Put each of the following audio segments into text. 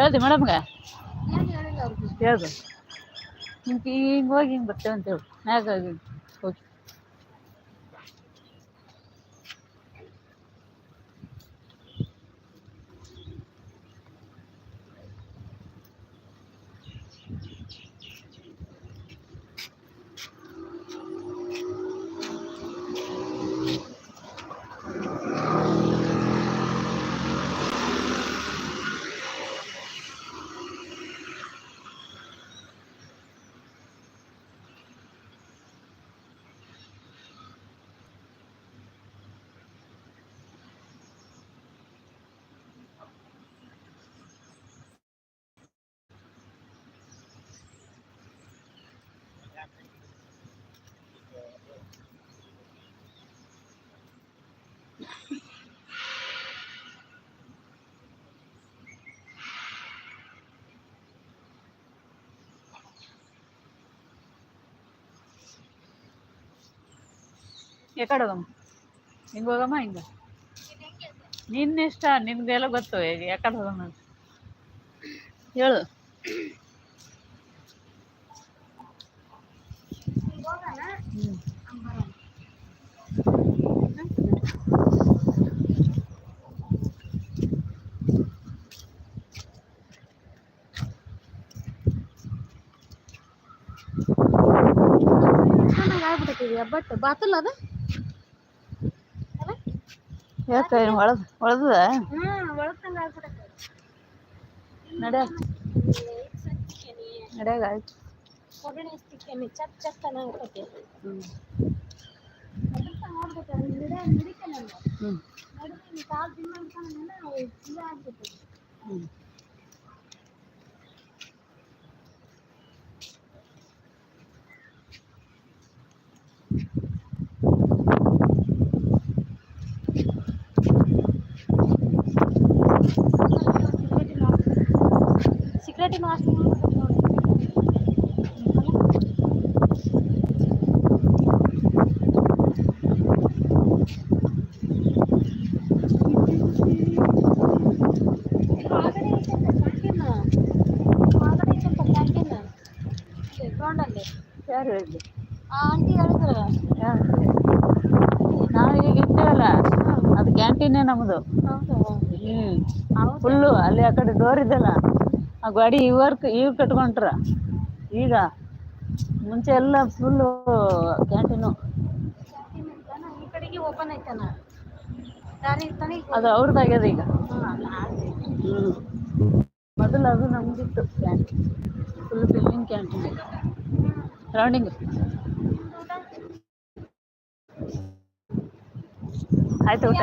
ಹೇಳ್ದಿ ಮೇಡಮ್ಗೆ? ಹೇಳ್ದು. ಹಿಂಗೆ ಹಿಂಗೆ ಹೋಗಿ ಹಿಂಗೆ ಬರ್ತೇವೆ ಅಂತ ಹೇಳಿ. ಮ್ಯಾಗ ಎಕಡೆ ಹೋಗಮ್ಮ ಹಿಂಗೆ ಹೋಗಮ್ಮ ಹಿಂಗೆ ನಿನ್ನ ಇಷ್ಟ ನಿನ್ಗೆಲ್ಲ ಗೊತ್ತು ಈಗ ಯಾಕಡೆ ಹೋಗಮ್ಮ. ಹೇಳು ಬಟ್ ಬಾತಲ್ಲ ಅದ ಯಾಕೆ ಹೊಳದ ಆಗ್ಬಿಟ್ಟೈತಿ ನಡೆ. ನಡೆಯಾಗ ಆಯ್ತು. ಚಟ್ ಚಟ್ ಅನ್ನಂಗೈತಿ ಹ್ಞೂ ಅದಕ್ಕ ನೋಡ್ಬೇಕು ನಡ ನಡಿತಾನೆ ಹ್ಞೂ ನಡುವೆ ಕಾಲ್ ತಿನ್ನಂತಾನ ಇದ ಆಗ್ಬಿಟ್ಟೈತಿ ಹ್ಞೂ ಸಿಗರೇಟಿನ ವಾಸನೆ ಮಾಡ್ಬೇಕು ನೋಡಿ ಒಳಗಡೆ ಐತಂತೆ ಕ್ಯಾಂಟೀನ್ ಒಳಗಡೆ ಐತಂತೆ ಕ್ಯಾಂಟೀನ್ ಗ್ರೌಂಡಲ್ಲಿ ಯಾರು ಆಂಟಿ ಹೇಳಿದ್ರು. ನಾವು ಈಗ ಅದು ಕ್ಯಾಂಟೀನೇ ನಮ್ಮದು ಹ್ಞೂ ಫುಲ್ಲು ಅಲ್ಲಿ ಆ ಕಡೆ ಡೋರ್ ಇದೆಯಲ್ಲ? ಆ ಗಾಡಿ ಇವರ್ಕ್ ಇವ್ ಕಟ್ಕೊಂಡ್ರ ಈಗ ಮುಂಚೆ ಎಲ್ಲ ಫುಲ್ಲು ಕ್ಯಾಂಟೀನು ಈ ಕಡೆಗೆ ಓಪನ್ ಐತನ ದಾರಿ ಇರ್ತಾನೆ ಅದು ಅವ್ರದ್ದಾಗ್ಯದ ಈಗ. ಹ್ಞೂ ಮೊದಲು ಅದು ನಮ್ದಿತ್ತು canteen full building canteen rounding ಆಯ್ತು ಊಟ?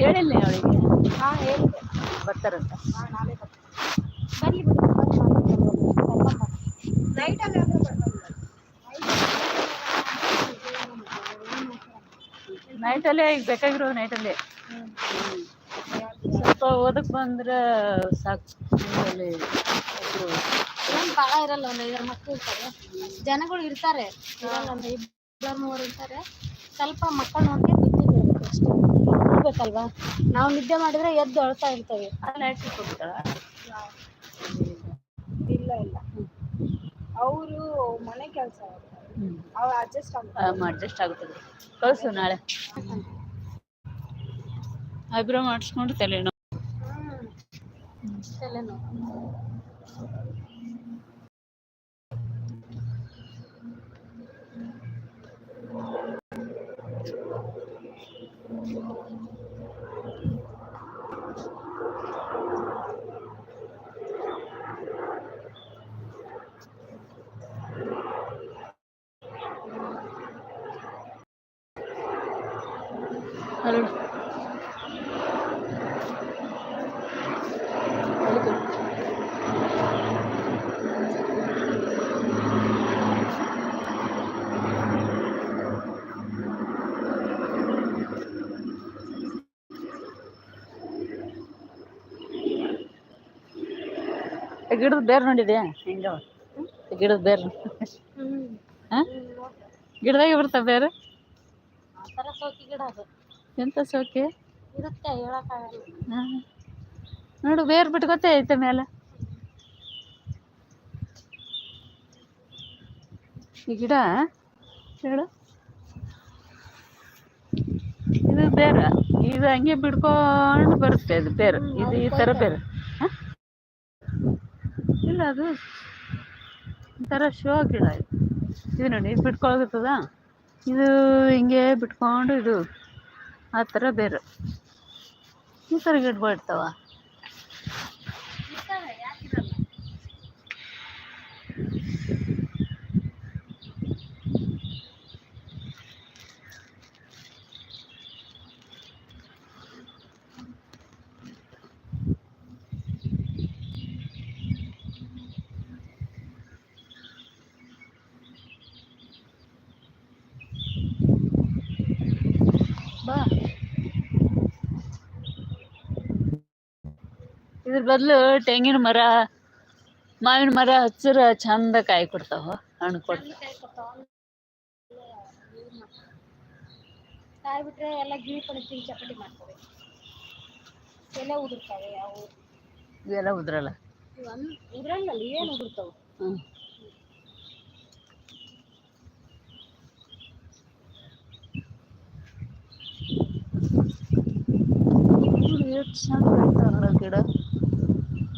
ಹೇಳಿಲ್ಲ ಅವಳಿಗೆ? ಹಾ ಹೇಳಿದೆ. ಬರ್ತಾರಂತ. ಹಾ ನಾಳೆ ಬರ್ತೀನಿ. ಬರ್ಲಿ ನೈಟಲ್ಲಿ ನೈಟಲ್ಲೇ ಈಗ ಬೇಕಾಗಿರೋ ನೈಟಲ್ಲೇ ಸ್ವಲ್ಪ ಓದಕ್ಕೆ ಬಂದ್ರೆ ಸಾಕು. ಅಲ್ಲಿ ಏನು ಭಾಳ ಇರಲ್ಲ ಒಂದು ಐದಾರು ಮಕ್ಕಳು ಇರ್ತಾರೆ. ಜನಗಳು ಇರ್ತಾರೆ. ಇರಲ್ಲ ಒಂದು ಇಬ್ಬರು ಮೂವರು ಇರ್ತಾರೆ. ಸ್ವಲ್ಪ ಮಕ್ಕಳು ನೋಡ್ಕೊಂಡು ಇರ್ಬೇಕಲ್ವಾ ನಾವು ನಿದ್ದೆ ಮಾಡಿದ್ರೆ ಎದ್ದು ಅಳ್ತಾ ಇರ್ತೇವೆ. ಇಲ್ಲ ಇಲ್ಲ. ಅವರು ಮನೆ ಕೆಲಸ ಅವ್ರು. ಅಡ್ಜಸ್ಟ್ ಅಡ್ಜಸ್ಟ್ ಆಗುತ್ತದೆ. ಕಳಿಸು ನಾಳೆ. ಐಬ್ರೋ ಮಾಡಿಸ್ಕೊಂಡು ತಲೆನೋವು ತಲೆನೋವು ಹರಡು ಹೌದು ಗಿಡದ ಬೇರು ನೋಡಿದ್ಯಾ ಹೆಂಗವ. ಗಿಡದ ಬೇರು. ಗಿಡದಾಗೆ ಬರ್ತಾವ ಬೇರು? ಸೋಕಿ ಎಂತ ಹಾಂ. ನೋಡು, ಬೇರ್ ಬಿಟ್ಕೊತೇ ಐತೆ ಮೇಲೆ ಈ ಗಿಡ, ಹೇಳು. ಇದು ಬೇರೆ. ಇದು ಹಂಗೆ ಬಿಡ್ಕೊಂಡು ಬರುತ್ತೆ ಇದು ಬೇರೆ. ಇದು ಈ ಥರ ಬೇರೆ. ಅದು. ಒಂಥರ ಶೋ ಗಿಡ ಇದು. ಇದು ನೋಡಿ ಬಿಟ್ಕೊಳಗುತ್ತದ ಇದು ಹಿಂಗೆ ಬಿಟ್ಕೊಂಡು ಇದು. ಆ ಥರ ಬೇರೆ. ಈ ಥರ ಗಿಡಗಳು ಇರ್ತವೆ, ಇದ್ರ ಬದಲು ತೆಂಗಿನ ಮರ ಮಾವಿನ ಮರ ಹಚ್ಚರ ಚಂದ ಕಾಯಿ ಕೊಡ್ತಾವ ಹಣ್ಣು ಕೊಡ್ತಾವ. ಕಾಯಿ ಬಿಟ್ರೆ ಎಲ್ಲ ಗಿಳಿ ಪಡಿ ತಿಂದು ಚಪಾತಿ ಮಾಡ್ತವೆ. ಎಲೆ ಉದುರ್ತಾವೆ ಯಾವ ಇವೆಲ್ಲ ಉದ್ರಲ್ಲ? ಉದ್ರಲ್ಲ ಏನು ಉದುರ್ತಾವೆ? ಹ್ಞೂ ಎಷ್ಟು ಚಂದ ಬೆಳಿತಾವಲ್ಲ ಗಿಡ.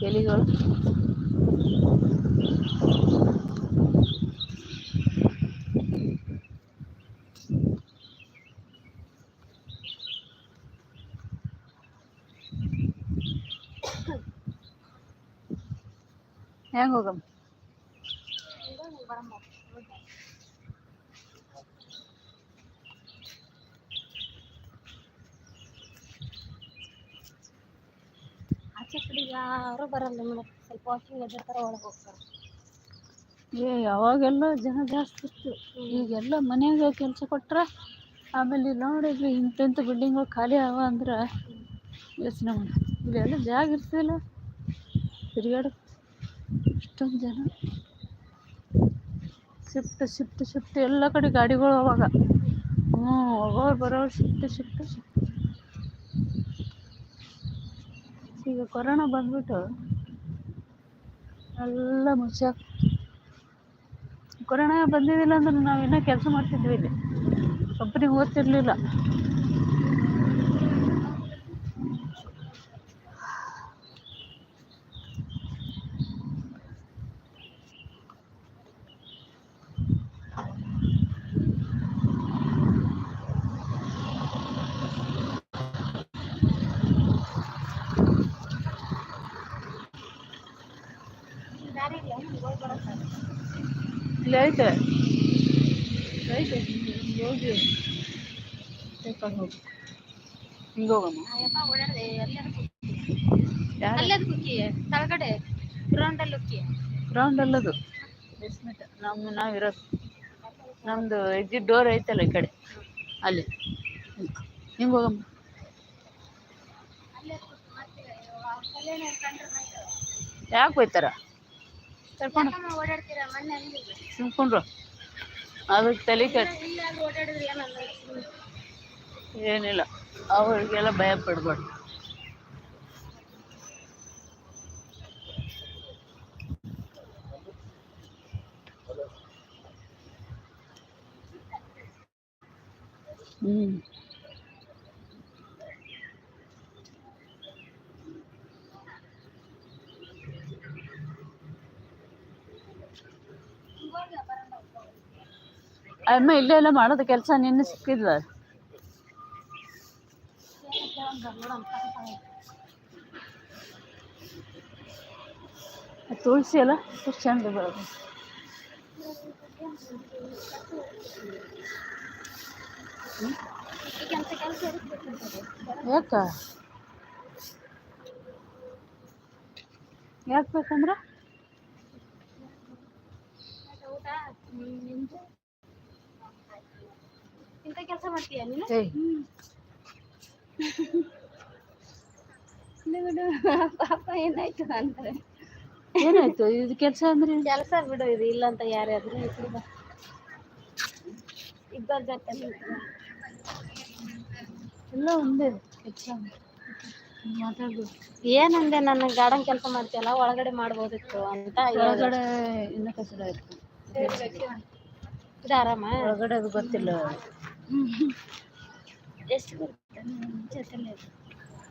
ಎಲಿಗಳು ಹೆಂಗ್ ಹೋಗಮ್ಮ ಬರಮ್ಮ ಆಚೆ ಕಡೆ ಯಾರು ಬರಲ್ಲ ಮೇಡಮ್ ಸ್ವಲ್ಪ ವಾಕಿಂಗ್ ಎದ್ದಿರ್ತಾರೆ ಒಳಗೆ ಹೋಗ್ತಾರೆ. ಏ ಯಾವಾಗೆಲ್ಲ ಜನ ಜಾಸ್ತಿ ಇತ್ತು. ಈಗೆಲ್ಲ ಮನ್ಯಾಗ ಕೆಲಸ ಕೊಟ್ರೆ ಆಮೇಲೆ ಇಲ್ಲಿ ನೋಡಿದ್ವಿ ಇಂಥಿಂಥ ಬಿಲ್ಡಿಂಗ್ಗಳು ಖಾಲಿ ಅವ ಅಂದ್ರೆ ಯೋಚನೆ ಮಾಡಿ. ಇಲ್ಲೆಲ್ಲ ಜಾಗ ಇರ್ತಿಲ್ಲ ತಿರುಗಾಡ ಇಷ್ಟೊಂದು ಜನ. ಶಿಫ್ಟ್ ಶಿಫ್ಟ್ ಶಿಫ್ಟ್ ಎಲ್ಲ ಕಡೆ ಗಾಡಿಗಳು ಅವಾಗ. ಹ್ಞೂ ಹೋಗೋರು ಬರೋರು ಶಿಫ್ಟ್ ಶಿಫ್ಟ್ ಶಿಫ್ಟ್ ಈಗ ಕೊರೋನಾ ಬಂದ್ಬಿಟ್ಟು ಎಲ್ಲ ಮುಚ್ಚಾಕ ಕೊರೋನಾ ಬಂದಿದ್ದಿಲ್ಲ ಅಂದ್ರೆ ನಾವು ಇನ್ನೂ ಕೆಲಸ ಮಾಡ್ತಿದ್ವಿ ಇಲ್ಲಿ. ಕಂಪ್ನಿಗೆ ಓದ್ತಿರ್ಲಿಲ್ಲ. ಇಲ್ಲಿ ಐತೆ ಐತೆ ಹಿಂಗೆ. ಕರ್ಕೊಂಡು ಹೋಗಿ. ಹಿಂಗೆ ಹೋಗಮ್ಮ ಅಯ್ಯಪ್ಪ ಓಡಾಡ್ದೆ ಎಲ್ಲರೂ ಯಾರು? ಅಲ್ಲೇ ಕುಕ್ಕಿ ಕೆಳಗಡೆ ಗ್ರೌಂಡಲ್ಲಿ ಉಕ್ಕಿ ಗ್ರೌಂಡ್ ಅಲ್ಲದು ಬೇಸ್ಮೆಂಟ್ ನಮ್ಮ ನಾವಿರೋದು. ನಮ್ಮದು ಎಕ್ಸಿಟ್ ಡೋರ್ ಐತಲ್ಲ ಈ ಕಡೆ. ಅಲ್ಲಿ. ಹಿಂಗೆ ಹೋಗಮ್ಮ. ಯಾಕೆ ಹೋಯ್ತಾರ? ಕರ್ಕೊಂಡು ಸುಮ್ಕೊಂಡ್ರು. ಅದಕ್ಕೆ ತಲೆ ಕೆಟ್ಟ ಏನಲ್ಲ. ಅವ್ರಿಗೆಲ್ಲ ಭಯ ಪಡ್ಬಾರ್ದು ಹ್ಮ್. ಅಮ್ಮ ಇಲ್ಲೇ ಎಲ್ಲ ಮಾಡೋದು, ಕೆಲಸ ನಿನ್ನೆ ಸಿಕ್ಕಿದ್ಲ. ತುಳಸಿ ಅಲ್ಲ ಎಷ್ಟು ಚಂದ ಬರೋದು ಯಾಕ? ಯಾಕೆ ಬೇಕಂದ್ರೆ? ಕೆಲಸ ಮಾಡ್ತೀಯ ನೀನು? ಬಿಡು. ಪಾಪ ಏನಾಯ್ತು ಅಂತಾರೆ ಏನಾಯ್ತು? ಇದು ಕೆಲಸ ಅಂದ್ರೆ? ಕೆಲಸ ಬಿಡು ಇದು ಇಲ್ಲ ಅಂತ ಯಾರ್ಯಾದ್ರು ಇಬ್ಬರ ಜೊತೆ ಎಲ್ಲ ಒಂದೇ ಕೆಲಸ. ಮಾತಾಡು. ಏನಂದೆ ನನ್ನ ಗಾರ್ಡನ್ ಕೆಲಸ ಮಾಡ್ತೀಯಲ್ಲ ಒಳಗಡೆ ಮಾಡ್ಬೋದಿತ್ತು ಅಂತ. ಒಳಗಡೆ ಇನ್ನೂ ಕಸಡ ಇತ್ತು ಇದು ಆರಾಮ? ಒಳಗಡೆ ಅದು ಗೊತ್ತಿಲ್ಲ. ಎಷ್ಟು ಬರುತ್ತೆ ಜೊತೆಲೆ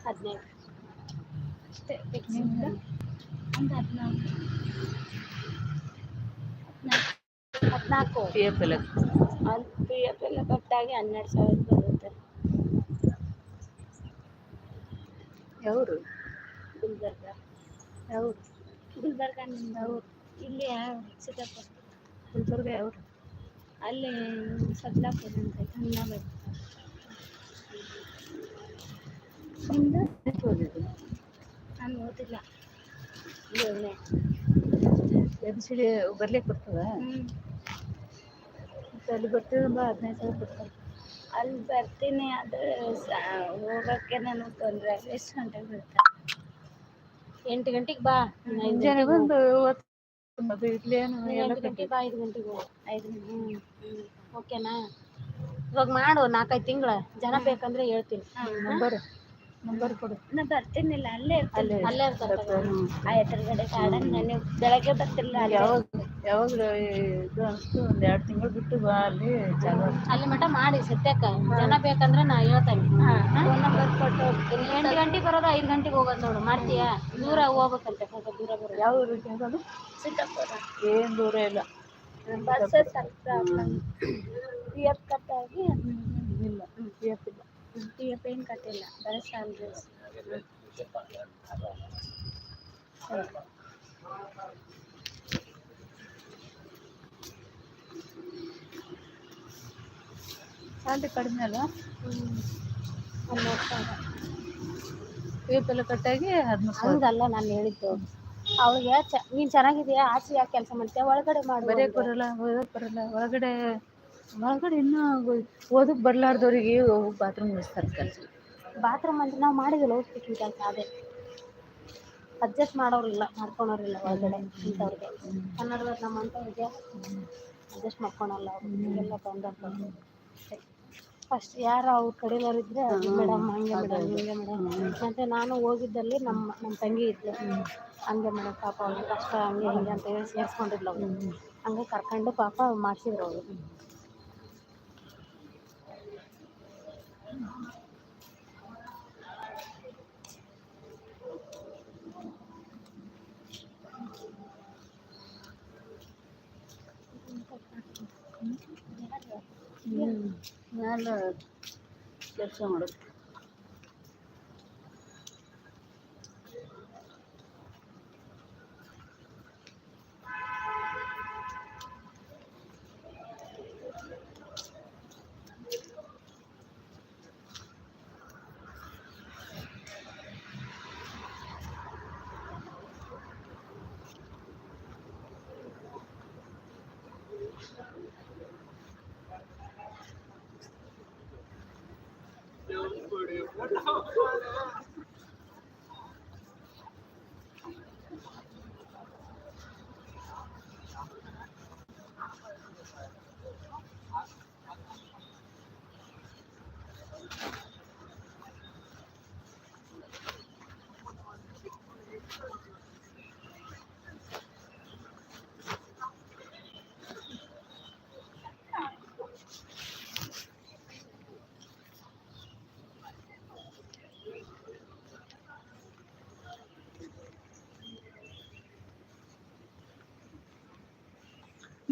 ಹದಿನೈದು ಅಷ್ಟೇ ಫಿಕ್ಸ್ ಒಂದು ಹದಿನಾಲ್ಕು ಹದಿನಾಲ್ಕು ಪಿ ಎಫ್ ಎಲ್ಲ ಅಲ್ಲಿ ಪಿ ಎಫ್ ಎಲ್ಲ ಕಟ್ಟಾಗಿ ಹನ್ನೆರಡು ಸಾವಿರ ಬರುತ್ತೆ ಯಾವರು ಗುಲ್ಬರ್ಗ ಯಾವರು ಗುಲ್ಬರ್ಗ ನಿಮ್ದು ಅವ್ರು ಇಲ್ಲಿ ಯಾವ ಸಿದ್ದಪ್ಪ ಗುಲ್ಬರ್ಗ ಯಾವರು ಅಲ್ಲಿ ಸದ್ಲಾಪುರ ಅಂತ ಕನ್ನಡ ನಿಮ್ಮದು ಎಷ್ಟು ಓದಿದ್ದು ನಾನು ಓದಿಲ್ಲ. ಏಳನೇ ಎಬ್ ಸಿ ಡಿ ಬರ್ಲಿಕ್ಕೆ ಬರ್ತದೆ? ಅಲ್ಲಿ ಮತ್ತೆ ಬಾ ಹದಿನೈದು ಸಾವಿರ ಕೊಡ್ತಾರೆ. ಅಲ್ಲಿ ಬರ್ತೀನಿ ಅದು ಹೋಗೋಕ್ಕೆ ನನಗೆ ತೊಂದರೆ ಎಷ್ಟು ಗಂಟೆಗೆ ಬರ್ತಾರೆ? ಎಂಟು ಗಂಟೆಗೆ ಬಾ. ಮುಂಜಾನೆ ಬಂದು ಅದು ಇಡ್ಲಿ ಏನು ಹೋಗು. ಎಲ್ಲ ಎಂಟು ಗಂಟೆಗೆ ಬಾ ಐದು ಗಂಟೆಗೆ ಹೋಗು. ಐದು ಗಂಟೆ ಹ್ಞೂ ಓಕೆನಾ? ಇವಾಗ ಮಾಡು ನಾಲ್ಕೈದು ತಿಂಗಳ. ಜನ ಬೇಕಂದ್ರೆ ಹೇಳ್ತೀನಿ. ನಂಬರ್ ನಂಬರ್ ಕೊಡು. ನಾ ಬರ್ತೀನಿಲ್ಲ ಅಲ್ಲೇ ಅಲ್ಲೇ ಅಲ್ಲೇ ಇರ್ತಾರೆ. ಆ ಎದುರುಗಡೆ ಗಾರ್ಡನ್ ನನಗೆ ಬೆಳಗ್ಗೆ ಬರ್ತಿಲ್ಲ ಅಲ್ಲೇ? ಯಾವಾಗ ಯಾವಾಗ ಇದು ಅನಿಸ್ತು ಒಂದು ಎರಡು ತಿಂಗಳು ಬಿಟ್ಟು ಬಾ ಅಲ್ಲಿ ಜಾಗ. ಅಲ್ಲಿ ಮಠ ಮಾಡಿ ಸತ್ಯಕ್ಕ. ಜನ ಬೇಕಂದ್ರೆ ನಾ ಹೇಳ್ತೇನೆ. ಫೋನ್ ನಂಬರ್ ಕೊಟ್ಟು ಹೋಗ್ತೀನಿ. ಎಂಟು ಗಂಟೆಗೆ ಬರೋದು ಐದು ಗಂಟೆಗೆ ಹೋಗೋದು ನೋಡು ಮಾಡ್ತೀಯಾ ದೂರ ಹೋಗ್ಬೇಕಂತೆ ಸ್ವಲ್ಪ ದೂರ ಬರೋದು. ಯಾವ ಊರಿಗೆ ಹೋಗೋದು ಸಿಕ್ಕಾಪುರ ಏನು ದೂರ ಇಲ್ಲ. ಬಸ್ ಸ್ವಲ್ಪ ಅಲ್ವಾ ಪಿ ಎಫ್ ಕಟ್ಟಾಗಿ ಇಲ್ಲ ಪಿ ಎಫ್ ಇಲ್ಲ. ಪಿ ಎಫ್ ಏನು ಕಟ್ಟಿಲ್ಲ ಬರೀ ಸ್ಯಾಲ್ರಿ ಸ್ಯಾಲ್ರಿ ಕಡಿಮೆ ಅಲ್ವಾ? ಹನ್ನೆರಡು ಸಾವಿರ ಪಿ ಎಫ್ ಎಲ್ಲ ಕಟ್ಟಾಗಿ ಹದಿಮೂರು ಸಾವಿರ ಹಂಗಲ್ಲ ನಾನು ಹೇಳಿದ್ದು. ಅವಳಿಗೆ ಚ ನೀನು ಚೆನ್ನಾಗಿದೆಯಾ ಆಚೆ ಯಾಕೆ ಕೆಲಸ ಮಾಡ್ತೀಯ? ಒಳಗಡೆ ಮಾಡು ಬರೇ ಬರಲ್ಲ ಓದಕ್ಕೆ ಬರಲ್ಲ. ಒಳಗಡೆ ಒಳಗಡೆ ಇನ್ನೂ ಓದಕ್ಕೆ ಬರಲಾರ್ದವ್ರಿಗೆ ಬಾತ್ರೂಮ್ ಮುಗಿಸ್ತಾರೆ ಕೆಲಸ. ಬಾತ್ರೂಮ್ ಅಂದ್ರೆ ನಾವು ಮಾಡಿದಿಲ್ಲ ಹೋಗ್ತಿದ್ವಿ ಕೆಲಸ ಅದೇ. ಅಡ್ಜಸ್ಟ್ ಮಾಡೋರಿಲ್ಲ ಮಾಡ್ಕೊಳೋರಿಲ್ಲ ಒಳಗಡೆ ಇಂಥವ್ರಿಗೆ. ಕನ್ನಡದ ನಮ್ಮಂಥವ್ರಿಗೆ ಅಡ್ಜಸ್ಟ್ ಮಾಡ್ಕೊಳಲ್ಲ ಅವ್ರು. ಎಲ್ಲ ಬಂದ ಫಸ್ಟ್ ಯಾರು ಅವ್ರ ಕಡೆಯವ್ರು ಇದ್ರೆ ಮೇಡಮ್ ಹಂಗೆ ಮೇಡಮ್ ಹಿಂಗೆ ಮೇಡಮ್ ಅಂತ ನಾನು ಹೋಗಿದ್ದಲ್ಲಿ ನಮ್ಮ ನಮ್ಮ ತಂಗಿ ಇದ್ಲು. ಹಂಗೆ ಮೇಡಮ್ ಪಾಪ ಅವ್ರಿಗೆ ಕಷ್ಟ ಹಂಗೆ ಹಿಂಗೆ ಅಂತ ಹೇಳಿ ಸೇರಿಸ್ಕೊಂಡಿದ್ಲು ಅವರು ಹಂಗೆ ಕರ್ಕೊಂಡು ಪಾಪ ಮಾಡಿಸಿದ್ರು ಅವರು ಹ್ಞೂ ಮೇಲೆ ಕೆಲಸ ಮಾಡೋದು know.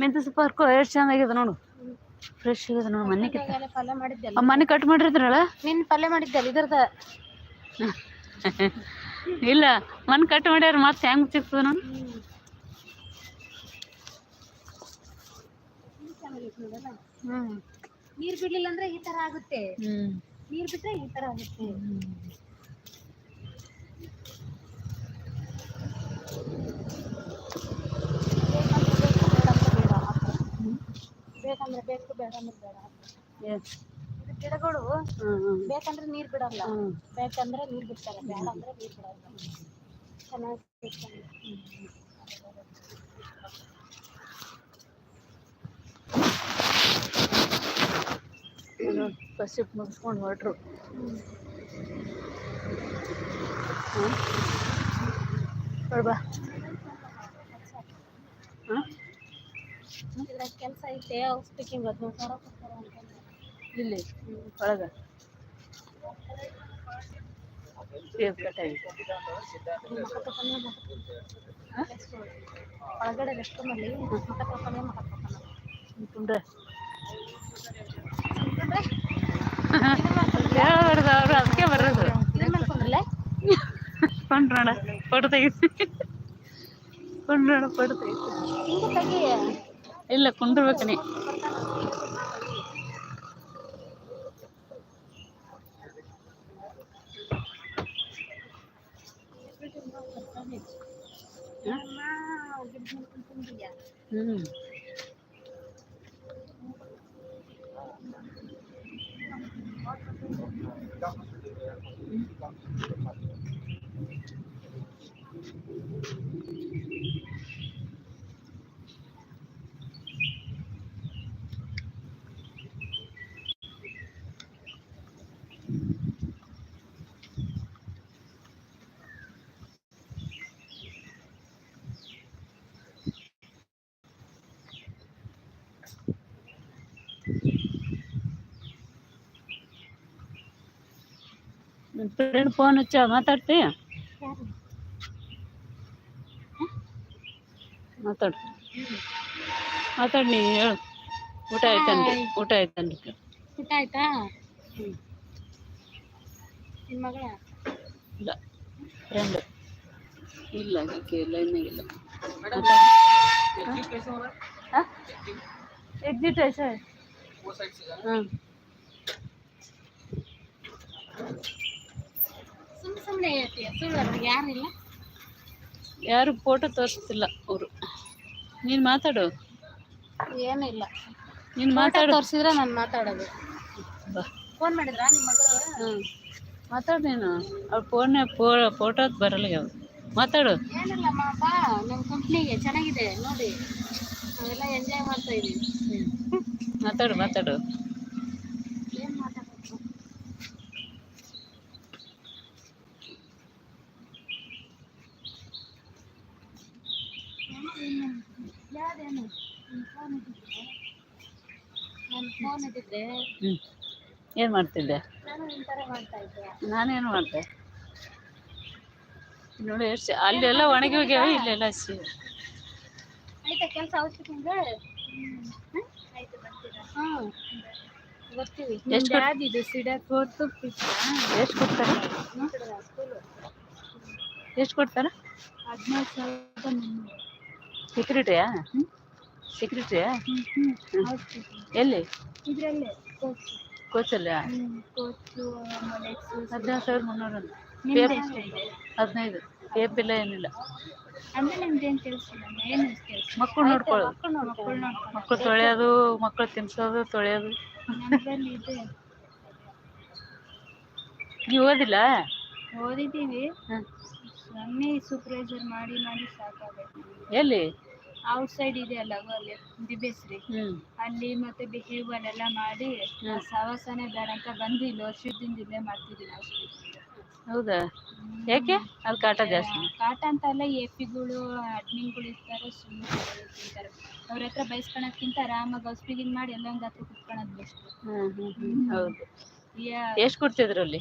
ಮೆಂತ್ಯ ಸೊಪ್ಪು ಹರ್ಕೋ ಎಷ್ಟು ಚೆನ್ನಾಗಿದೆ ನೋಡು. ಫ್ರೆಶ್ ಆಗಿದೆ ನೋಡು ಮನೆ ಪಲ್ಯ ಮಾಡಿದ್ದೆಲ್ಲ. ಆ ಮನೆ ಕಟ್ ಮಾಡಿರ್ತಾರಲ್ಲ? ನಿನ್ನ ಪಲ್ಯ ಮಾಡಿದ್ದೆ ಇದ್ರದ ಇಲ್ಲ ಮನೆ ಕಟ್ ಮಾಡ್ಯಾರ ಮತ್ತೆ ಹೆಂಗ್ ಸಿಗ್ತದ ನೋಡು. ಹ್ಞೂ ನೀರು ಬಿಡ್ಲಿಲ್ಲ ಅಂದ್ರೆ ಈ ತರ ಆಗುತ್ತೆ. ನೀರು ಬಿಟ್ರೆ ಈ ತರ ಆಗುತ್ತೆ. ಬೇಕಂದ್ರೆ ಬೇಕು ಬೇಡ. ಅಂದ್ರೆ ಬೇಡ ಇದು ಗಿಡಗಳು ಬೇಕಂದ್ರೆ ನೀರು ಬಿಡಲ್ಲ. ಬೇಕಂದ್ರೆ ನೀರು ಬಿಡ್ತಾರೆ ಬೇಡ ಅಂದ್ರೆ ನೀರು ಬಿಡಲ್ಲ. ಚೆನ್ನಾಗಿ ಫಸ್ಟ್ ಮುಗಿಸ್ಕೊಂಡು ಹೊರಟ್ರು. ಬಾ ಹಾಂ? ಇದ್ರಾಗ ಕೆಲಸ ಐತೆ ಪಿಕಿಂಗ್ ಹದಿನೈದು ಸಾವಿರ ಕೊಡ್ತಾರೆ ಅಂತಂದ್ರೆ ಇಲ್ಲಿ ಒಳಗೆ. ಒಳಗಡೆ ರೆಸ್ಟ್ ರೂಮಲ್ಲಿ ಮಕ್ಕ ತಕೊಂಡೆ ಮಕ್ಕ ಹೇಳ್ಬಾರ್ದು ಅವರು ಅದಕ್ಕೆ ಬರೋದು. ಕೊಂಡ್ರೋಣ ಕೊಡ್ತೈತಿ ಕೊಂಡ್ರೋಣ ತೆಗಿ ಇಲ್ಲ ಕುಂಡ್ರಬೇಕು ನೀ ಹ್ಞೂ ಫ್ರೆಂಡ್ ಫೋನ್ ಹಚ್ಚ ಮಾತಾಡ್ತಿ? ಮಾತಾಡು. ಮಾತಾಡಿ ನೀ ಹೇಳು. ಊಟ ಆಯ್ತನ್ರಿ ಊಟ ಆಯ್ತನ್ರಿ ಊಟ ಆಯ್ತಾ? ನಿಮ್ಮ ಮಗಳ? ಇಲ್ಲ. ಫ್ರೆಂಡ್ ಇಲ್ಲ ಆಕೆ ಲೈನ್ನಾಗಿಲ್ಲ ಎಕ್ಸಿಟ್ ಸರ್ ಹಾಂ ಸುಮ್ಮ ಸುಮ್ಮನೆ ಹೇಳ್ತೀಯ ಸುಳ್ಳು ಅವ್ರಿಗೆ ಯಾರಿಲ್ಲ? ಯಾರು ಫೋಟೋ ತೋರಿಸ್ತಿಲ್ಲ ಅವರು. ನೀನು ಮಾತಾಡು. ಏನಿಲ್ಲ. ನೀನು ಮಾತಾಡ. ತೋರಿಸಿದ್ರೆ ನಾನು ಮಾತಾಡೋದು. ಬಾ. ಫೋನ್ ಮಾಡಿದ್ರಾ ನಿಮ್ಮ ಮಗಳು? ಮಾತಾಡು ನೀನು ಅವ್ರ ಫೋನ್ ಫೋಟೋ ಫೋಟೋದ್ ಬರಲ್ಲ ಯಾವ ಮಾತಾಡು. ಏನಿಲ್ಲಮ್ಮ ನಮ್ಮ ಕಂಪ್ನಿಗೆ ಚೆನ್ನಾಗಿದೆ ನೋಡಿ. ನಾವೆಲ್ಲ ಎಂಜಾಯ್ ಮಾಡ್ತಾ ಇದೀವಿ. ಮಾತಾಡು ಮಾತಾಡು ಏನು ಮಾತಾಡಬೇಕು ಯಾವ್ದೇನು ಫೋನ್ ಇದ್ದಿದ್ರೆ ನನ್ನ ಫೋನ್ ಇದ್ದಿದ್ರೆ ಹ್ಞೂ ಏನು ಮಾಡ್ತಿದ್ದೆ? ನಾನೇನು ಮಾಡಿದೆ? ನೋಡಿ ಎಷ್ಟು ಅಲ್ಲೆಲ್ಲ ಒಣಗಿ ಹೋಗ್ಯಾವ ಇಲ್ಲೆಲ್ಲ ಹಸಿ. ಆಯ್ತಾ ಕೆಲಸ ಬರ್ತೀವಿ. ಎಷ್ಟು ಕೊಡ್ತಾರ? ಎಷ್ಟು ಕೊಡ್ತಾರೆ? ಹದಿನಾಲ್ಕು ಸಾವಿರದ ಮುನ್ನೂರು. ಸೆಕ್ಯೂರಿಟಿಯಾ ಸೆಕ್ಯೂರಿಟಿಯಾ ಎಲ್ಲಿ? ಇದರಲ್ಲೇ ಕೋಚ್ ಕೋಚಲ್ಲ ಕೋಚು ಹದಿನೈದು ಸಾವಿರದ ಮುನ್ನೂರು ಹದಿನೈದು. ಟೇಪ್ ಇಲ್ಲ ಏನಿಲ್ಲ. ಅಂದ್ರೆ ನಿಮ್ದು ಏನು ಕೆಲಸ ಇಲ್ಲ ಏನು ಕೆಲಸ ಮಕ್ಕಳು ನೋಡ್ಕೊಳ್ಳೋದು. ಮಕ್ಕಳು ತೊಳೆಯೋದು ಮಕ್ಕಳು ತಿನ್ಸೋದು ತೊಳೆಯೋದು. ಇದೆ. ನೀವು ಓದಿಲ್ಲ? ಓದಿದ್ದೀವಿ. ಸೂಪರ್ವೈಸರ್ ಮಾಡಿ ಮಾಡಿ ಸಾಕಾಗೈತೆ. ಎಲ್ಲಿ? ಔಟ್ ಸೈಡ್ ಇದೆ ಅಲ್ಲ ಅಲ್ಲಿ ದಿಬೇಸ್ರಿ ಅಲ್ಲಿ ಮತ್ತೆ ಬಿಹೇವಿಯರ್ ಎಲ್ಲ ಮಾಡಿ ಸವಾಸನೆ ಬೇಡ ಅಂತ ಬಂದು ಇಲ್ಲಿ ವರ್ಷದಿಂದ ಇಲ್ಲೇ ಮಾಡ್ತಿದ್ದೀನಿ ಅಷ್ಟೇ. ಹೌದಾ? ಯಾಕೆ? ಅಲ್ಲಿ ಕಾಟ ಜಾಸ್ತಿ? ಕಾಟ ಅಂತ ಅಲ್ಲ ಎಪಿಗಳು ಅಡ್ಮಿನ್ಗಳು ಇರ್ತಾರೆ ಸುಮ್ಮನೆ ತಿಂತಾರೆ. ಅವ್ರ ಹತ್ರ ಬಯಸ್ಕೊಳಕ್ಕಿಂತ ಆರಾಮಾಗಿ ಔಷಧಿಗಿನ್ ಮಾಡಿ ಎಲ್ಲ ಒಂದು ಹತ್ರ ಕುತ್ಕೊಳ್ಳೋದು ಬೆಸ್ಟ್. ಹೌದು. ಎಷ್ಟು ಕೊಡ್ತಿದ್ರು ಅಲ್ಲಿ?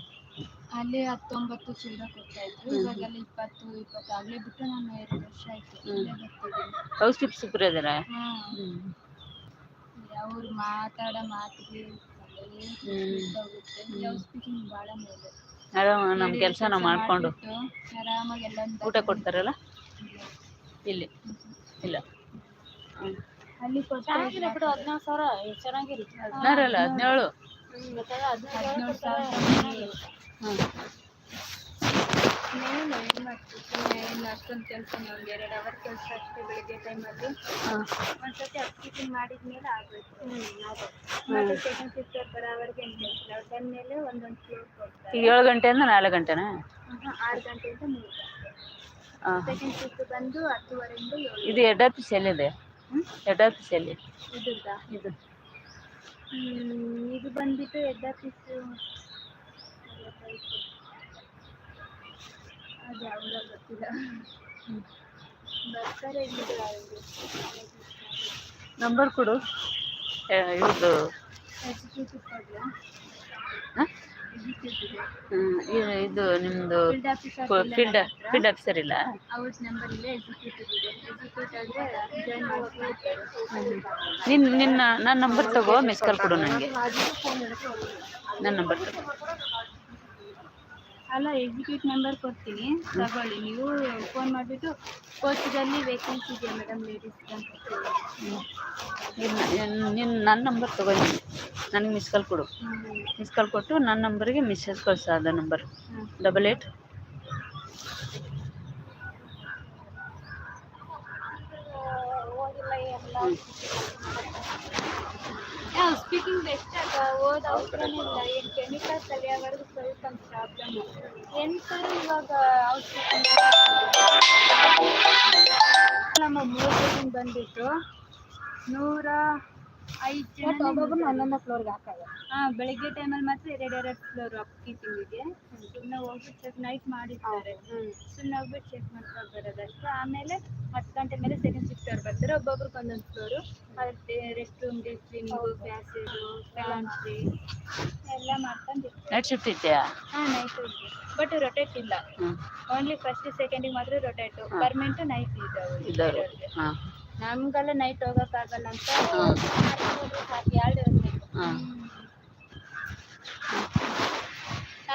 ಅಲ್ಲಿ ಹತ್ತೊಂಬತ್ತು ಚೀಲ ಕೊಡ್ತಾ ಇದ್ರು. ಅಲ್ಲಿ ಇಪ್ಪತ್ತು ಇಪ್ಪತ್ತು ಆಗ್ಲೇ ಬಿಟ್ಟು ನಾನು ಎರಡು ವರ್ಷ ಆಯ್ತು. ಇಲ್ಲೇ ಬರ್ತಿದ್ದೀನಿ. ಟಿಪ್ ಸೂಪರ್ ಇದಾರ ಅವ್ರು ಮಾತಾಡೋ ಮಾತಿಗೆ ಸ್ಪೀಕಿಂಗ್ ಭಾಳ ಮೇಲೆ. ಆರಾಮ ನಮ್ಮ ಕೆಲಸ ನಾವು ಮಾಡಿಕೊಂಡು. ಆರಾಮಾಗಿ ಎಲ್ಲ ಊಟ ಕೊಡ್ತಾರಲ್ಲ? ಇಲ್ಲಿ. ಇಲ್ಲ. ಅಲ್ಲಿ ಚೆನ್ನಾಗಿದೆ ಬಿಡು ಹದಿನಾರು ಸಾವಿರ. ಚೆನ್ನಾಗಿರುತ್ತೆ. ಹದಿನಾರಲ್ಲ ಹದಿನೇಳು? ಹದಿನೇಳು ಸಾವಿರ. ಹಾಂ. ಏನು ಮಾಡ್ತೀವಿ ಏನು ಅಷ್ಟೊಂದು ಕೆಲಸ ಒಂದು ಎರಡು ಅವರ್ ಕೆಲಸ ಅಷ್ಟೇ ಬೆಳಿಗ್ಗೆ ಟೈಮಲ್ಲಿ ಅಕ್ಕಿ ಒಂದ್ಸತಿ ಮಾಡಿದ ಮೇಲೆ ಆಗಬೇಕು. ಮತ್ತೆ ಸೆಕೆಂಡ್ ಶಿಫ್ಟ್ ಬರೋ ಅವರಿಗೆ ಅವ್ರು ಬಂದ ಮೇಲೆ ಒಂದೊಂದು ಕೊಡ್ತಾರೆ. ಈಗ ಏಳು ಗಂಟೆಯಿಂದ ನಾಲ್ಕು ಗಂಟೆನಾ? ಆರು ಗಂಟೆಯಿಂದ ಮೂರು ಹಾಂ. ಸೆಕೆಂಡ್ ಶಿಫ್ಟ್ ಬಂದು ಹತ್ತುವರೆಯಿಂದ ಏಳು ಇದು ಹೆಡ್ ಆಫೀಸ್ ಎಲ್ಲಿದೆ? ಹೆಡ್ ಆಫೀಸ್ ಎಲ್ಲಿ? ಇದು. ಹ್ಮ್, ಇದು ಬಂದ್ಬಿಟ್ಟು ಹೆಡ್ ಆಫೀಸು ಅದು ಯಾವ್ದು ಗೊತ್ತಿಲ್ಲ. ಬರ್ತಾರೆ ನಂಬರ್ ಕೊಡು ಇವ್ರದ್ದು ಇದು ನಿಮ್ಮದು ಫೀಲ್ಡ್ ಆಫೀಸರ್ ಫೀಲ್ಡ್ ಆಫೀಸರ್ ಇಲ್ಲ? ನಿನ್ನ ನಿನ್ನ ನನ್ನ ನಂಬರ್ ತಗೋ ಮಿಸ್ ಕಾಲ್ ಕೊಡು ನನಗೆ. ನನ್ನ ನಂಬರ್ ತಗೋ. ಅಲ್ಲ ಎಕ್ಸಿಕ್ಯೂಟ್ ನಂಬರ್ ಕೊಡ್ತೀನಿ. ತಗೊಳ್ಳಿ. ನೀವು ಫೋನ್ ಮಾಡಿಬಿಟ್ಟು ಕೋಚದಲ್ಲಿ ವೇಕೆನ್ಸಿ ಇದೆಯಾ ಮೇಡಮ್ ಲೇಡೀಸ್ಗೆ ಅಂತ ನಿನ್ನ ನಂಬರ್ ತಗೊಳ್ಳಿ. ನನಗೆ ಮಿಸ್ ಕಾಲ್ ಕೊಡು. ಮಿಸ್ ಕಾಲ್ ಕೊಟ್ಟು ನನ್ನ ನಂಬರ್ಗೆ ಮೆಸೇಜ್ ಕಳಿಸು ಅದ number double eight speaking best ಆಗ ಓದ್ ಅವಸರನೇ ಇಲ್ಲ ಏನು ಕೆಮಿಕಲ್ಸ್ ಕಲಿಯೋವರೆಗೂ ಸ್ವಲ್ಪ ಪ್ರಾಬ್ಲಮ್ ಎಂತಾರೆ ಇವಾಗ ಔಷಧಿ ನಮ್ಮ ಮೂರು ಬಂದ್ಬಿಟ್ಟು ನೂರ ಐದು ಒಂದೊಂದು ಫ್ಲೋರ್ಗೆ ಹಾಕೋದು ಹಾಂ ಬೆಳಿಗ್ಗೆ ಟೈಮಲ್ಲಿ ಮಾತ್ರ ಎರಡ್ ಎರಡ್ ಫ್ಲೋರ್ ಅಪ್ ಕೀಪಿಂಗಿಗೆ ಸುಮ್ಮನೆ ಹೋಗ್ಬಿಟ್ಟು ಚೆಕ್ ನೈಟ್ ಮಾಡಿರ್ತಾರೆ. ಸುಮ್ಮನೆ ಹೋಗ್ಬಿಟ್ಟು ಚೆಕ್ ಮಾಡ್ಕೊಂಡು ಬರೋದಷ್ಟೇ. ಆಮೇಲೆ ಹತ್ತು ಗಂಟೆ ಮೇಲೆ ಸೆಕೆಂಡ್ ಶಿಫ್ಟ್ ಅವ್ರು ಬರ್ತಾರೆ. ಒಬ್ಬೊಬ್ರಿಗೆ ಒಂದೊಂದು ಫ್ಲೋರು ಅದಕ್ಕೆ ರೆಸ್ಟ್ ರೂಮ್ ಕ್ಲೀನಿಂಗು ಪ್ಯಾಸೇಜು ಪೆಲಾಂಟ್ರಿ ಎಲ್ಲ ಮಾಡ್ಕೊಂಡು ನೈಟ್ ಶಿಫ್ಟ್ ಇದೆಯಾ? ಹಾ ನೈಟ್ ಇದೆ. ಬಟ್ ರೊಟೇಟ್ ಇಲ್ಲ. ಓನ್ಲಿ ಫಸ್ಟ್ ಸೆಕೆಂಡಿಗೆ ಮಾತ್ರ ರೊಟೇಟ್ ಪರ್ಮೆಂಟ್ ನೈಟ್ ಇದ್ದಾವೆ ಹಾಂ. ನಮ್ಗೆಲ್ಲ ನೈಟ್ ಹೋಗೋಕ್ಕಾಗಲ್ಲ ಅಂತ ಹಾಂ. ಎರಡು ಇರಬೇಕು ಹಾಂ.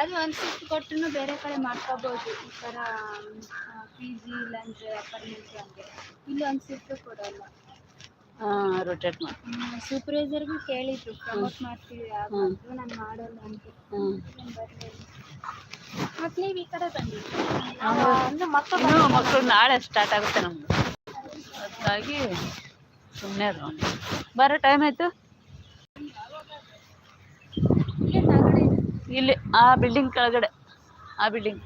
ಅದು ಒಂದು ಶಿಫ್ಟ್ ಕೊಟ್ಟು ಬೇರೆ ಕಡೆ ಮಾಡ್ಕೋಬೋದು. ಈ ಥರ ಪಿ ಜಿ ಇಲ್ಲಾಂದ್ರೆ ಅಪಾರ್ಟ್ಮೆಂಟ್ ಹಂಗೆ. ಇಲ್ಲಿ ಒಂದು ಶಿಫ್ಟ್ ಕೊಡಲ್ಲ. ಹಾಂ ರೊಟೇಟ್ ಮಾಡಿ. ಸೂಪರ್ವೈಸರ್ಗೂ ಕೇಳಿದ್ರು ಪ್ರಮೋಟ್ ಮಾಡ್ತೀವಿ ಆಗೋದು ನಾನು ಮಾಡೋಲ್ಲ ಅಂತ. ನಾನು ಬರಲಿಲ್ಲ. ಮತ್ತು ನೀವು ಈ ಕಡೆ ಬಂದಿದ್ದು ಅಂದ್ರೆ ಮಕ್ಕಳು ಮಕ್ಕಳು ನಾಳೆ ಸ್ಟಾರ್ಟ್ ಆಗುತ್ತೆ ನಮ್ಮದು ಅದಕ್ಕಾಗಿ ಸುಮ್ಮನೆ ಬರೋ ಟೈಮ್ ಆಯಿತು? ಇಲ್ಲೇ ಆ ಬಿಲ್ಡಿಂಗ್ ಕೆಳಗಡೆ ಆ ಬಿಲ್ಡಿಂಗ್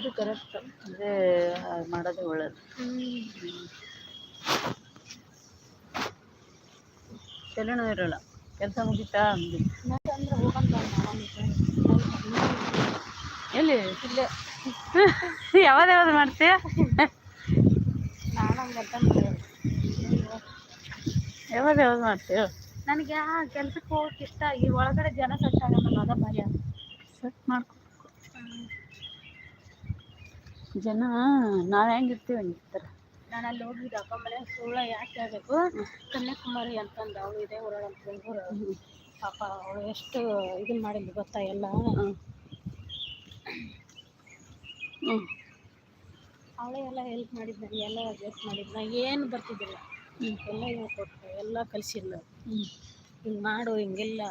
ಅವ್ರು ಕರೆಕ್ಟ್ ಅದೇ ಮಾಡೋದೇ ಒಳ್ಳೇದು. ತಲೆನೋವು ಇರೋಲ್ಲ. ಕೆಲಸ ಮುಗೀತಾ? ಅಂದು ಅಂದ್ರೆ ಎಲ್ಲಿ? ಇಲ್ಲೇ ಯಾವ್ದು ಯಾವ್ದು ಮಾಡ್ತೀಯ? ನಾನು ಹಂಗಂತ ಯಾವ್ದು ಮಾಡ್ತೀಯ? ನನಗೆ ಆ ಕೆಲ್ಸಕ್ಕೆ ಹೋಗಕ್ಕೆ ಇಷ್ಟ. ಈ ಒಳಗಡೆ ಜನ ಸೆಟ್ ಆಗಲ್ಲ ಅದ ಭಯ ಸೆಟ್ ಮಾಡ್ಕೊ ಜನ ನಾವು ಹೆಂಗಿರ್ತೀವಿ ಹಂಗಿರ್ತಾರೆ ನಾನು ಅಲ್ಲಿ ಹೋಗಿದ್ದೆ ಅಪ್ಪ ಮನೆ ಸುಳ್ಳ ಯಾಕೆ ಹೇಳ್ಬೇಕು? ಕನ್ಯಾಕುಮಾರಿ ಅಂತಂದು ಅವಳು ಇದೆ ಊರಳ ಅಂತ ಬೆಂಗಳೂರು ಪಾಪ ಅವಳು ಎಷ್ಟು ಇದನ್ನ ಮಾಡಿದ್ಲು ಗೊತ್ತಾ ಎಲ್ಲ? ಅವಳೇ ಎಲ್ಲ ಹೆಲ್ಪ್ ಮಾಡಿದ್ದು ನನಗೆ ಎಲ್ಲ ಅಡ್ಜಸ್ಟ್ ಮಾಡಿದ್ದು ನಾ ಏನು ಬರ್ತಿದ್ದಿಲ್ಲ. ಎಲ್ಲ ಹೇಳ್ಕೊಟ್ಟು ಎಲ್ಲ ಕಲಿಸಿಲ್ಲ ಹಿಂಗೆ ಮಾಡು ಹಿಂಗೆಲ್ಲ.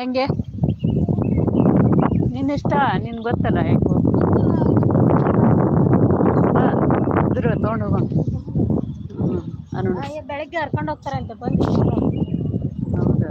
ಹೆಂಗೆ? ನಿನ್ನ ಇಷ್ಟ? ನಿನ್ಗೆ ಗೊತ್ತಲ್ಲ ಹೆಂಗು ಇದ್ರ ತೊಗೊಂಡು ಹೋಗೋಣ ಹ್ಞೂ ಬೆಳಗ್ಗೆ ಹರ್ಕೊಂಡು ಹೋಗ್ತಾರಂತೆ ಬಂದು ಹೌದಾ?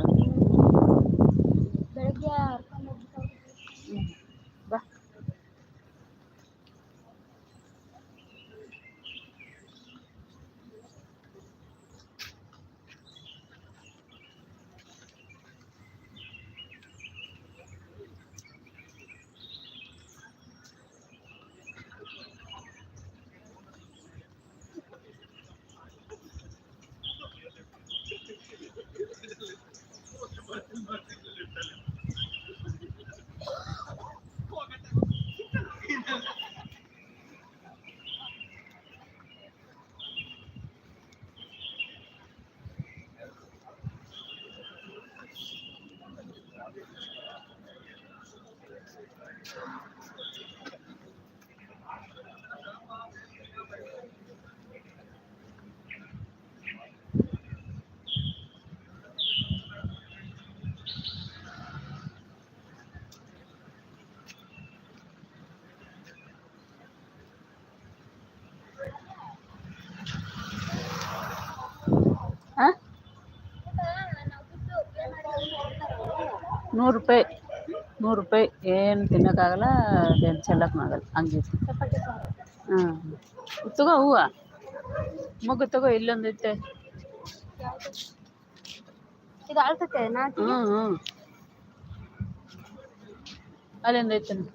Nur Pak ನೂರು ರೂಪಾಯಿ ಏನು ತಿನ್ನೋಕ್ಕಾಗಲ್ಲ ಅದೇನು ಚೆಲ್ಲಕ್ಕೂ ಆಗಲ್ಲ. ಸಾರು ಹಾಂ. ತಗೋ ಹೂವು. ಮಗು ತಗೋ ಇಲ್ಲೊಂದೈತೆ ಐತೆ ಇದು ಅಳ್ತತೆ ನಾಟಿ ಹ್ಞೂ ಹ್ಞೂ ಅಲ್ಲೊಂದೈತೆ ಐತೆ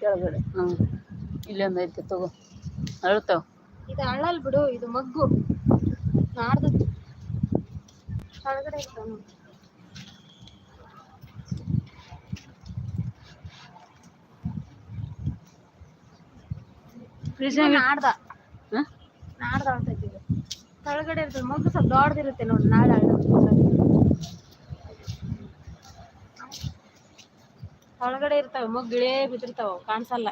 ಕೆಳಗಡೆ. ಹ್ಞೂ ಇಲ್ಲೊಂದೈತೆ ತಗೋ. ಅಳ್ತಾವ. ಇದು ಅಳ್ಳಲ್ ಬಿಡು ಇದು ಮಗ್ಗು. ನಾಡ್ದು. ಕೆಳಗಡೆ ಇರ್ತಾವ ಫ್ರಿಜ್ನಾಗ ನಾಡ್ದ. ನಾಡ್ದ ಇದು ಕೆಳಗಡೆ ಇರ್ತದೆ ಮಗ್ಗು ಸ್ವಲ್ಪ ದೊಡ್ಡದಿರುತ್ತೆ ನೋಡಿ ನಾಳೆ ಒಳಗಡೆ ಇರ್ತಾವೆ ಮಗ್ಗು ಇಳೇ ಬಿದ್ದಿರ್ತಾವ ಕಾಣಿಸಲ್ಲ.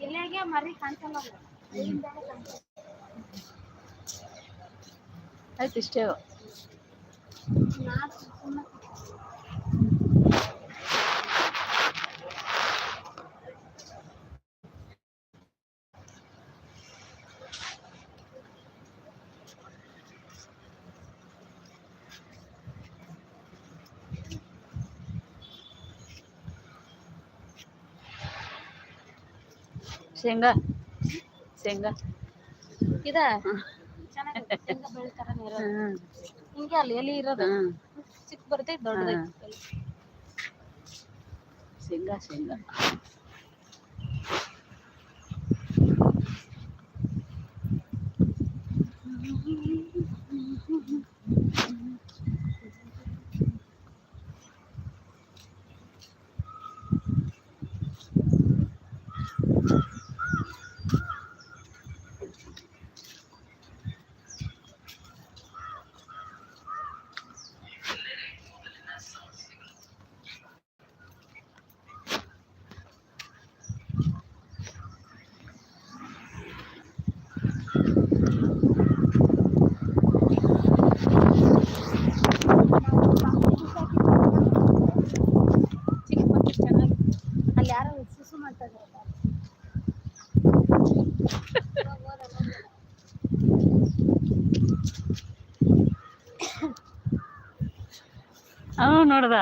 ಇಲ್ಲಾಗೆ ಮರಿ ಕಾಣ್ಸಲ್ಲ. ಆಯ್ತು ಇಷ್ಟೇ. ಶೇಂಗಾ. ಶೇಂಗಾ. ಇದ? ಹಿಂಗೆ ಅಲ್ಲಿ ಎಲ್ಲಿ ಇರೋದು? ಚಿಕ್ಕ ಬರ್ತೈತೆ ದೊಡ್ಡದೈತೆ. ಶೇಂಗಾ ಶೇಂಗಾ. ನೋಡ್ದ?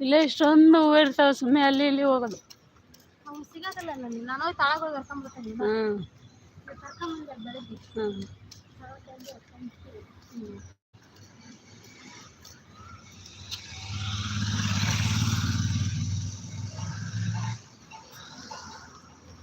ಇಲ್ಲೇ ಇಷ್ಟೊಂದು ಹೂವು ಇರ್ತಾವೆ ಸುಮ್ಮನೆ ಅಲ್ಲಿ ಇಲ್ಲಿ ಹೋಗೋದು. ಹ್ಞೂ ಹ್ಞೂ